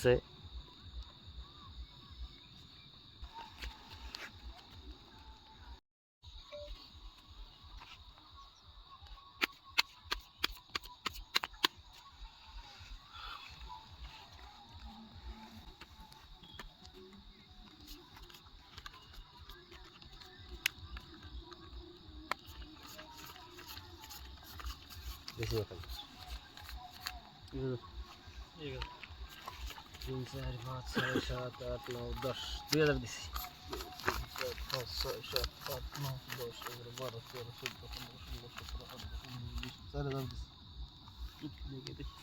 c 就是就是。那个。তিন চার পাঁচ ছয় সাত আট নয় দশ দুই হাজার দিছি চার পাঁচ ছয় সাত আট নয় দশ এগারো বারো তেরো চোদ্দ পনেরো ষোলো সতেরো আঠারো উনিশ বিশ। চার হাজার দিছি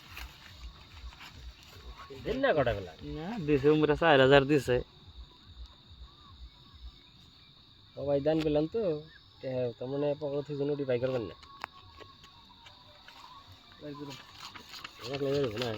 না না দিছে উমরা চার হাজার দিছে। সবাই দান পেলাম তো তার মানে পকেট থেকে নোটি বাই করবেন না। আমার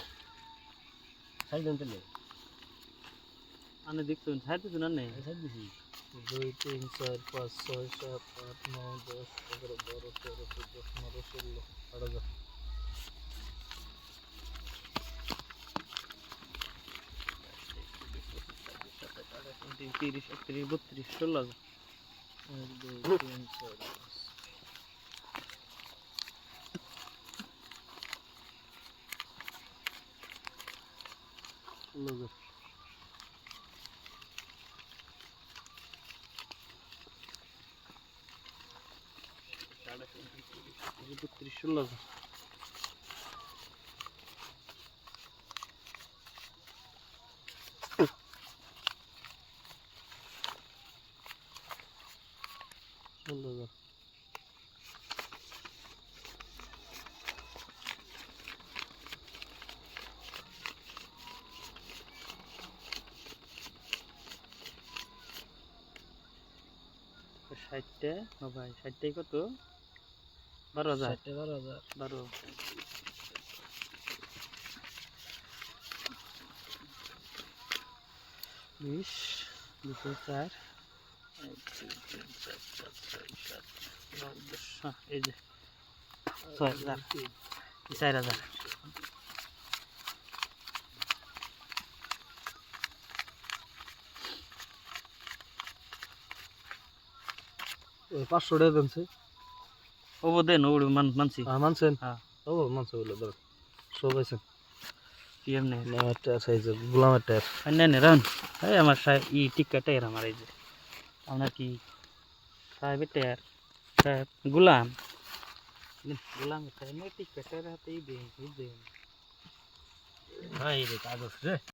নাকি খেলি আনন্দ রে সাইড দেখছ ছাড়তে না নেই সাইড দিছি। দুই তিন চার পাঁচ ছয় সাত আট নয় দশ এগারো বারো তেরো চোদ্দ পনেরো ষোলো আট হাজার। তিরিশ একত্রিশ বত্রিশ ষোলো হাজার। এক দুই তিন চার kullanır. Zıbıt dişin lazım. Allah Allah. ষাটটা? ও ভাই ষাটটাই কত? বারো হাজার। ষাটটা বারো হাজার। বারো। বিশ দুশো চার। এই যে ছয় হাজার। চার হাজার। ওই পাঁচশো টাকা দেনছে। ও দেন ও মান মানছি। আর মানছেন? হ্যাঁ। ও মানছে বলে ধর। সব আছেন আমার টায়ার সাইজে গোলামের টায়ার নেন রাউন এই আমার সাহেব ই টিক্কাটাই আমার এই যে। আপনার কি? সাহেবের টায়ার। সাহেব গুলাম। গুলাম টায়ার টিক্কাটার হাতেই দেন দেন। হ্যাঁ এই রে কাগজ রে।